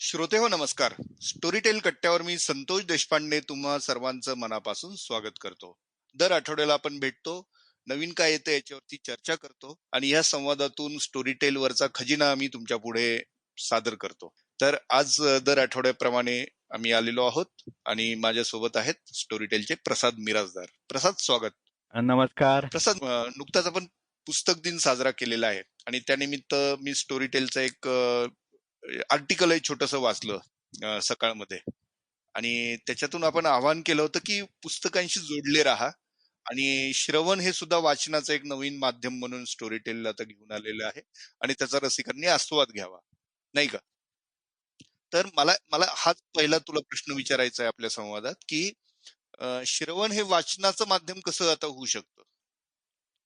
श्रोते हो नमस्कार. स्टोरीटेल कट्ट्यावर मी संतोष देशपांडे तुम्हा सर्वांचं मनापासून स्वागत करतो. दर आठवड्याला आपण भेटतो नवीन काय येतं याच्यावरती चर्चा करतो आणि या संवादातून स्टोरीटेल वरचा खजिना आम्ही तुमच्यापुढे सादर करतो. तर आज दर आठवड्याप्रमाणे आम्ही आलेलो आहोत आणि माझ्या सोबत आहेत स्टोरीटेलचे प्रसाद मिराजदार प्रसाद स्वागत. नमस्कार. प्रसाद नुकताच आपण पुस्तक दिन साजरा केलेला आहे आणि त्यानिमित्त मी स्टोरीटेलचं एक आर्टिकल आहे छोटस वाचलं सकाळमध्ये. आणि त्याच्यातून आपण आवाहन केलं होतं की पुस्तकांशी जोडले राहा आणि श्रवण हे सुद्धा वाचनाचं एक नवीन माध्यम म्हणून स्टोरी टेलला आता घेऊन आलेलं आहे आणि त्याचा रसिकांनी आस्वाद घ्यावा. नाही का? तर मला मला हाच पहिला तुला प्रश्न विचारायचा आहे आपल्या संवादात की श्रवण हे वाचनाचं माध्यम कसं आता होऊ शकतं?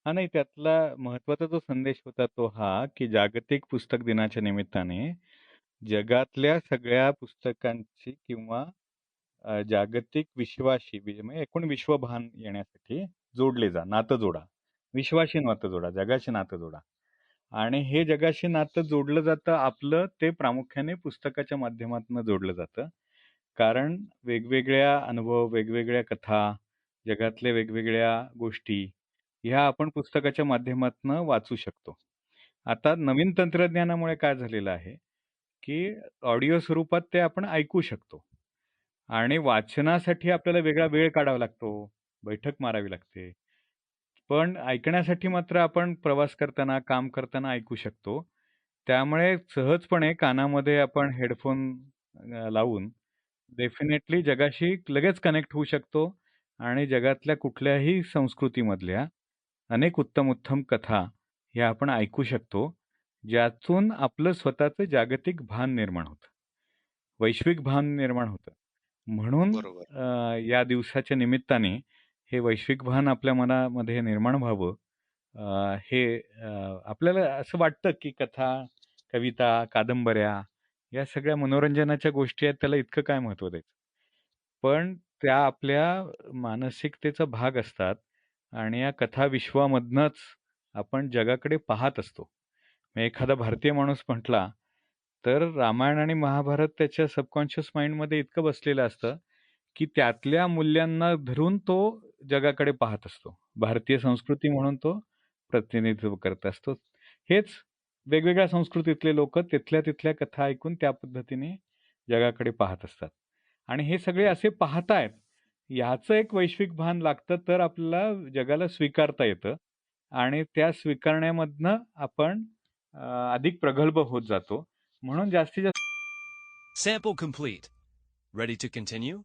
हा नाही त्यातला महत्त्वाचा जो संदेश होता तो हा की जागतिक पुस्तक दिनाच्या निमित्ताने जगातल्या सगळ्या पुस्तकांची किंवा अ, जागतिक विश्वाशी वि- म्हणजे एकूण विश्वभान येण्यासाठी जोडले जा नातं जोडा. विश्वाशी नातं जोडा जगाशी नातं जोडा. आणि हे जगाशी नातं जोडलं जातं आपलं ते प्रामुख्याने पुस्तकाच्या माध्यमातून जोडलं जातं. कारण वेगवेगळ्या अनुभव वेगवेगळ्या कथा जगातल्या वेगवेगळ्या गोष्टी ह्या आपण पुस्तकाच्या माध्यमातून वाचू शकतो. आता नवीन तंत्रज्ञानामुळे काय झालेलं आहे? की ऑडिओ स्वरूपात ते आपण ऐकू शकतो. आणि वाचनासाठी आपल्याला वेगळा वेळ काढावा लागतो बैठक मारावी लागते. पण ऐकण्यासाठी मात्र आपण प्रवास करताना काम करताना ऐकू शकतो. त्यामुळे सहजपणे कानामध्ये आपण हेडफोन अ, लावून डेफिनेटली जगाशी लगेच कनेक्ट होऊ शकतो आणि जगातल्या कुठल्याही संस्कृतीमधल्या अनेक उत्तम उत्तम कथा ह्या आपण ऐकू शकतो. ज्यातून आपलं स्वतःचं जागतिक भान निर्माण होतं. वैश्विक भान निर्माण होतं. म्हणून या दिवसाच्या निमित्ताने हे वैश्विक भान आपल्या मनामध्ये निर्माण व्हावं. हे आपल्याला असं वाटतं की कथा कविता कादंबऱ्या या सगळ्या मनोरंजनाच्या गोष्टी आहेत त्याला इतकं काय महत्त्व द्यायचं? पण त्या आपल्या मानसिकतेचा भाग असतात आणि या कथा विश्वामधनंच आपण जगाकडे पाहत असतो. एखादा भारतीय माणूस म्हटला तर रामायण आणि महाभारत त्याच्या सबकॉन्शियस माइंडमध्ये इतकं बसलेलं असतं की त्यातल्या मूल्यांना धरून तो जगाकडे पाहत असतो. भारतीय संस्कृती म्हणून तो प्रतिनिधित्व करत असतो. हेच वेगवेगळ्या संस्कृतीतले लोक तिथल्या तिथल्या कथा ऐकून त्या पद्धतीने जगाकडे पाहत असतात. आणि हे सगळे असे पाहतायत ह्याचं एक वैश्विक भान लागतं तर आपल्याला जगाला स्वीकारता येतं. आणि त्या स्वीकारण्यामधनं आपण अधिक प्रगल्भ होत जातो. म्हणून जास्तीत जास्त sample complete ready to continue